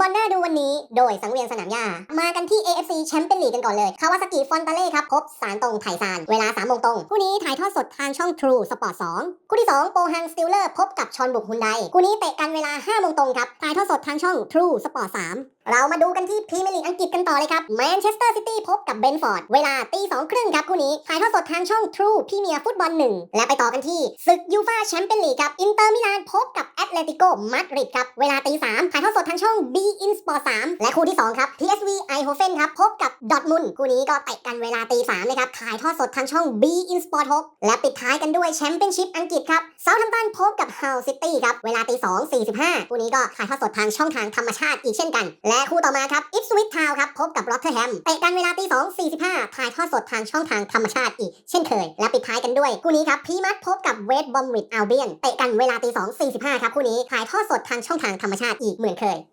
บอลหน้าดูวันนี้ โดยสังเวียนสนามหญ้า มากันที่ AFC แชมเปี้ยนลีกกันก่อนเลย คาวาซากิฟอนตาเล่ครับ พบสารตรงไทซาน เวลา3โมงตรง คู่นี้ถ่ายทอดสดทางช่อง True Sport 2 คู่ที่ 2 โปฮังสติลเลอร์ พบกับชอนบุกฮุนได คู่นี้เตะกันเวลา5โมงตรงครับ ถ่ายทอดสดทางช่อง True Sport 3เรามาดูกันที่พรีเมียร์ลีกอังกฤษกันต่อเลยครับแมนเชสเตอร์ซิตี้พบกับเบนฟอร์ด เวลาตีสองครึ่งครับคู่นี้ถ่ายทอดสดทางช่อง True พรีเมียร์ฟุตบอล1และไปต่อกันที่ศึกยูฟาแชมเปี้ยนลีกครับอินเตอร์มิลานพบกับแอตเลติโกมาดริดครับ เวลาตีสามถ่ายทอดสดทางช่อง B In Sport 3 และคู่ที่ 2 ครับ PSV Eindhoven ครับ พบกับดอทมุนคู่นี้ก็เตะกันเวลาตีสามเลยครับถ่ายทอดสดทางช่อง B In Sport 6 และปิดท้ายกันด้วยแชมเปี้ยนชิพอังกฤษครับเซาท์แฮมป์ตันพบกับเฮ u ลซิตี้ครับเวลาตีสองสี่สิบห้าคู่นี้ก็ถ่ายทอดสดทางช่องทางธรรมชาติอีกเช่นกันและคู่ต่อมาครับอิฟสวิตทาวครับ พบกับรอตเทอร์แฮมเตะกันเวลาตีสองสี่สิบห้าถ่ายทอดสดทางช่องทางธรรมชาติอีก เช่นเคย และปิดท้ายกันด้วยคู่นี้ครับพีมัดพบกับเวทบอมวิดอัลเบียนเตะกันเวลาตีสองสี่สิบห้าครับคู่นี้ถ่ายทอดสดทางช่องทางธรรมชาติอีกเหมือนเคย